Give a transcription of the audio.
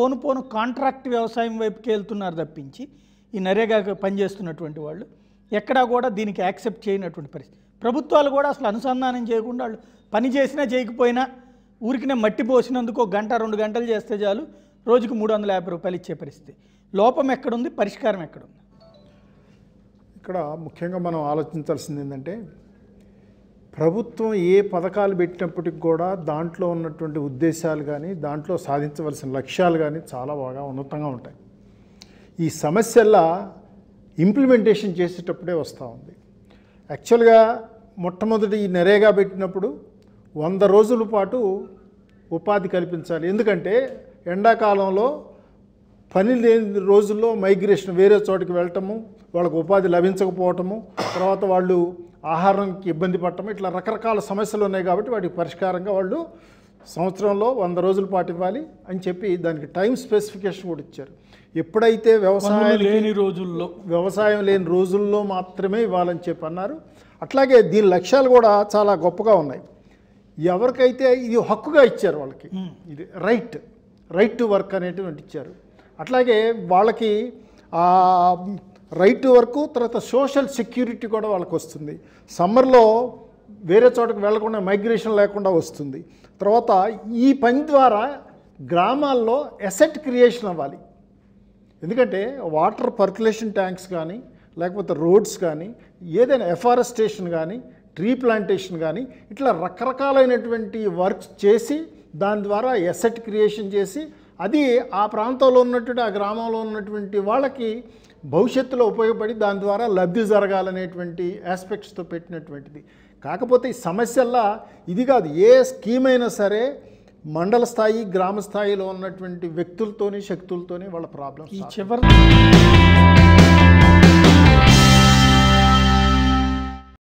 పోను పోను contract వ్యవసాయం వైపుకి వెళ్తున్నారు తప్పించి ఈ నరేగా పనిచేస్తున్నటువంటి వాళ్ళు ఎక్కడా కూడా దీనికి యాక్సెప్ట్ చేయనటువంటి పరిస్థితి. ప్రభుత్వాలు కూడా అసలు అనుసంధానం చేయకుండా వాళ్ళు పని చేసినా చేయకపోయినా ఊరికినే మట్టి పోసినందుకు గంట రెండు గంటలు చేస్తే చాలు రోజుకు మూడు వందల యాభై రూపాయలు ఇచ్చే పరిస్థితి. లోపం ఎక్కడుంది? పరిష్కారం ఎక్కడుంది? ఇక్కడ ముఖ్యంగా మనం ఆలోచించాల్సింది ఏంటంటే ప్రభుత్వం ఏ పథకాలు పెట్టినప్పటికి కూడా దాంట్లో ఉన్నటువంటి ఉద్దేశాలు కానీ దాంట్లో సాధించవలసిన లక్ష్యాలు కానీ చాలా బాగా ఉన్నతంగా ఉంటాయి. ఈ సమస్యల్లా ఇంప్లిమెంటేషన్ చేసేటప్పుడే వస్తూ ఉంది. యాక్చువల్గా మొట్టమొదటి ఈ నరేగా పెట్టినప్పుడు వంద రోజుల పాటు ఉపాధి కల్పించాలి. ఎందుకంటే ఎండాకాలంలో పని లేని రోజుల్లో మైగ్రేషన్ వేరే చోటికి వెళ్ళటము వాళ్ళకు ఉపాధి లభించకపోవటము తర్వాత వాళ్ళు ఆహారంకి ఇబ్బంది పడటము ఇట్లా రకరకాల సమస్యలు ఉన్నాయి కాబట్టి వాటికి పరిష్కారంగా వాళ్ళు సంవత్సరంలో వంద రోజుల పాటు ఇవ్వాలి అని చెప్పి దానికి టైం స్పెసిఫికేషన్ కూడా ఇచ్చారు. ఎప్పుడైతే వ్యవసాయం లేని రోజుల్లో. వ్యవసాయం లేని రోజుల్లో మాత్రమే ఇవ్వాలని చెప్పి అన్నారు. అట్లాగే దీని లక్ష్యాలు కూడా చాలా గొప్పగా ఉన్నాయి. ఎవరికైతే ఇది హక్కుగా ఇచ్చారు వాళ్ళకి ఇది రైట్ రైట్ టు వర్క్ అనేటువంటి ఇచ్చారు. అట్లాగే వాళ్ళకి రైట్ వరకు తర్వాత సోషల్ సెక్యూరిటీ కూడా వాళ్ళకి వస్తుంది. సమ్మర్లో వేరే చోటకు వెళ్ళకుండా మైగ్రేషన్ లేకుండా వస్తుంది. తర్వాత ఈ పని ద్వారా గ్రామాల్లో ఎసెట్ క్రియేషన్ అవ్వాలి. ఎందుకంటే వాటర్ పర్కులేషన్ ట్యాంక్స్ కానీ లేకపోతే రోడ్స్ కానీ ఏదైనా ఎఫారెస్టేషన్ కానీ ట్రీ ప్లాంటేషన్ కానీ ఇట్లా రకరకాలైనటువంటి వర్క్స్ చేసి దాని ద్వారా ఎసెట్ క్రియేషన్ చేసి అది ఆ ప్రాంతంలో ఉన్నటువంటి ఆ గ్రామంలో ఉన్నటువంటి వాళ్ళకి భవిష్యత్తులో ఉపయోగపడి దాని ద్వారా లబ్ధి జరగాలనేటువంటి ఆస్పెక్ట్స్తో పెట్టినటువంటిది. కాకపోతే ఈ సమస్యల్లా ఇది కాదు. ఏ స్కీమ్ అయినా సరే మండల స్థాయి గ్రామ స్థాయిలో ఉన్నటువంటి వ్యక్తులతోని శక్తులతోని వాళ్ళ ప్రాబ్లమ్స్ ఈ చివరి